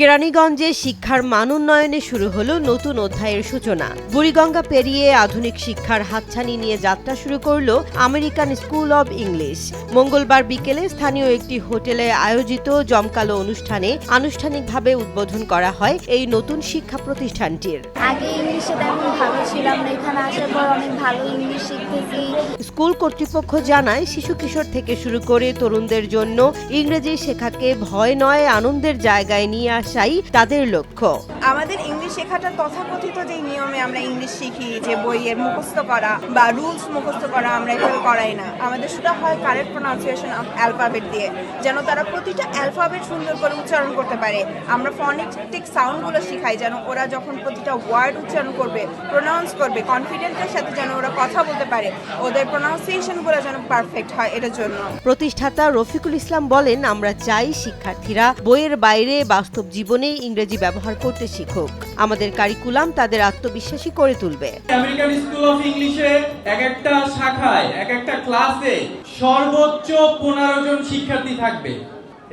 কেরানীগঞ্জে শিক্ষার মান উন্নয়নে শুরু হলো নতুন অধ্যায়ের সূচনা। বুড়িগঙ্গা পেরিয়ে আধুনিক শিক্ষার হাতছানি নিয়ে যাত্রা শুরু করল আমেরিকান স্কুল অব ইংলিশ। মঙ্গলবার বিকেলে স্থানীয় একটি হোটেলে আয়োজিত জমকালো অনুষ্ঠানে আনুষ্ঠানিকভাবে উদ্বোধন করা হয় এই নতুন শিক্ষা প্রতিষ্ঠানটির। আগে ইংলিশে তেমন ভালো ছিলাম না এখানে আসার পর অনেক ভালো ইংলিশ শিখতেছি। স্কুল কর্তৃপক্ষ জানায় শিশু কিশোর থেকে শুরু করে তরুণদের জন্য ইংরেজি শেখাকে ভয় নয় আনন্দের জায়গায় নিয়ে আসাই তাদের লক্ষ্য। আমাদের ইংলিশ শেখাটা তথাকথিত যে নিয়মে আমরা ইংলিশ শিখি, যে বইয়ের মুখস্থ করা বা রুলস মুখস্থ করা আমরা এভাবে করাই না। আমাদের সেটা হয় কারেক্ট প্রোনাউন্সিয়েশন অফ অ্যালফাবেট দিয়ে, যেন তারা প্রতিটা অ্যালফাবেট সুন্দর করে উচ্চারণ করতে পারে। আমরা ফনেটিক সাউন্ডগুলো শিখাই, যেন ওরা যখন প্রতিটা ওয়ার্ড উচ্চারণ করবে প্রোনাউন্স করবে কনফিডেন্সের সাথে যেন ওরা কথা বলতে পারে, ওদের প্রোনাউন্সিয়েশনগুলো যেন পারফেক্ট হয়, এটার জন্য। প্রতিষ্ঠাতা রফিকুল ইসলাম বলেন, আমরা চাই শিক্ষার্থীরা বইয়ের বাইরে বাস্তব জীবনে ইংরেজি ব্যবহার করতে শিখুক। আমাদের কারিকুলাম তাদের আত্মবিশ্বাসী করে তুলবে। আমেরিকান স্কুল অফ ইংলিশে এক একটা শাখায়, এক একটা ক্লাসে সর্বোচ্চ পনেরো জন শিক্ষার্থী থাকবে।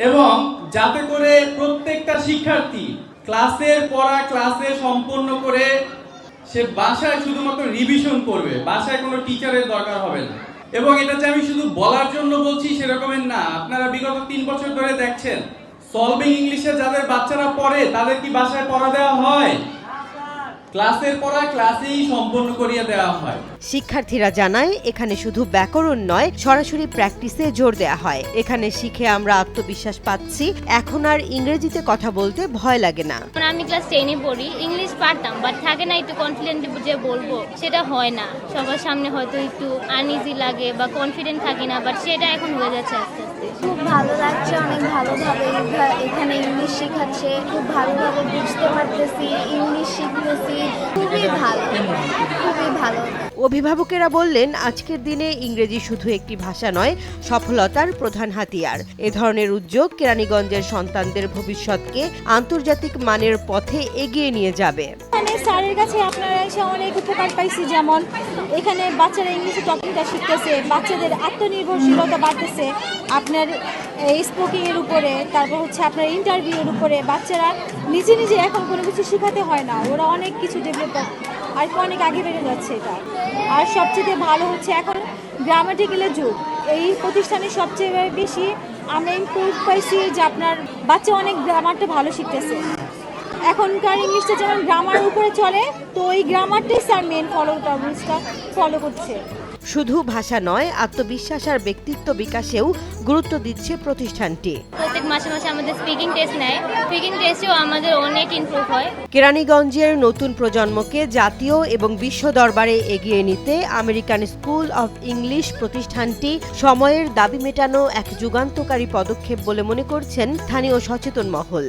এবং যাতে করে প্রত্যেকটা শিক্ষার্থী ক্লাসের পড়া ক্লাসে সম্পূর্ণ করে সে বাসায় শুধুমাত্র রিভিশন করবে, বাসায় কোনো টিচারের দরকার হবে না। এবং এটা যে আমি শুধু বলার জন্য বলছি সেরকমের না, আপনারা বিগত তিন বছর ধরে দেখছেন সলভিং ইংলিশে যাদের বাচ্চারা পড়ে তাদের কি বাসায় পড়া দেওয়া হয়? ক্লাসের পড়া ক্লাসেই সম্পন্ন করিয়ে দেওয়া হয়। শিক্ষার্থীরা জানায় এখানে শুধু ব্যাকরণ নয় সরাসরি প্র্যাকটিসে জোর দেয়া হয়। এখানে শিখে আমরা আত্মবিশ্বাস পাচ্ছি। এখন আর ইংরেজিতে কথা বলতে ভয় লাগে না। আমি ক্লাস টেনে পড়ি। ইংলিশ পারতাম বাট থাকে না একটু কনফিডেন্ট যে বলব। সেটা হয় না। সবার সামনে হয়তো একটু আনইজি লাগে বা কনফিডেন্ট থাকি না বাট সেটা এখন হয়ে যাচ্ছে আস্তে আস্তে। খুব ভালো লাগছে অনেক ভালোভাবে এখানে ইংলিশ শেখাচ্ছে। খুব ভালোভাবে বুঝতে পারতেছি ইংলিশ শিখতেছি। খুবই ভালো খুবই ভালো। অভিভাবকেরা বললেন, আজকের দিনে ইংরেজি শুধু একটি ভাষা নয়, সফলতার প্রধান হাতিয়ার। এ ধরনের উদ্যোগ কেরানীগঞ্জের সন্তানদের ভবিষ্যৎকে আন্তর্জাতিক মানের পথে এগিয়ে নিয়ে যাবে। স্যারের কাছে আপনারা এসে অনেক উপকার পাইছি, যেমন এখানে বাচ্চারা ইংলিশে টপিকটা শিখতেছে, বাচ্চাদের আত্মনির্ভরশীলতা বাড়তেছে, আপনার স্পোকিং এর উপরে, তারপর হচ্ছে আপনার ইন্টারভিউর উপরে, বাচ্চারা নিজে নিজে এখন কোনো কিছু শেখাতে হয় না, ওরা অনেক কিছু ডেভেলপ আর অনেক আগে বেড়ে যাচ্ছে এটা। আর সবচেয়ে ভালো হচ্ছে এখন গ্রামাটিক্যালের যুগ। এই প্রতিষ্ঠানে সবচেয়ে বেশি আমরা ইম্প্রুভ পাইছি যে আপনার বাচ্চা অনেক গ্রামারটা ভালো শিখতেছে। এখনকার ইংলিশটা যেমন গ্রামার উপরে চলে, তো ওই গ্রামারটাই স্যার মেন ফলো রুলসটা ফলো করছে। শুধু ভাষা নয়, আত্মবিশ্বাস আর ব্যক্তিত্ব বিকাশেও গুরুত্ব দিচ্ছে প্রতিষ্ঠানটি। মাসে মাসে আমাদের স্পিকিং টেস্ট নেয়। স্পিকিং টেস্টেও আমাদের অনেক হয়। কেরানীগঞ্জের নতুন প্রজন্মকে জাতীয় এবং বিশ্ব দরবারে এগিয়ে নিতে আমেরিকান স্কুল অফ ইংলিশ প্রতিষ্ঠানটি সময়ের দাবি মেটানো এক যুগান্তকারী পদক্ষেপ বলে মনে করছেন স্থানীয় সচেতন মহল।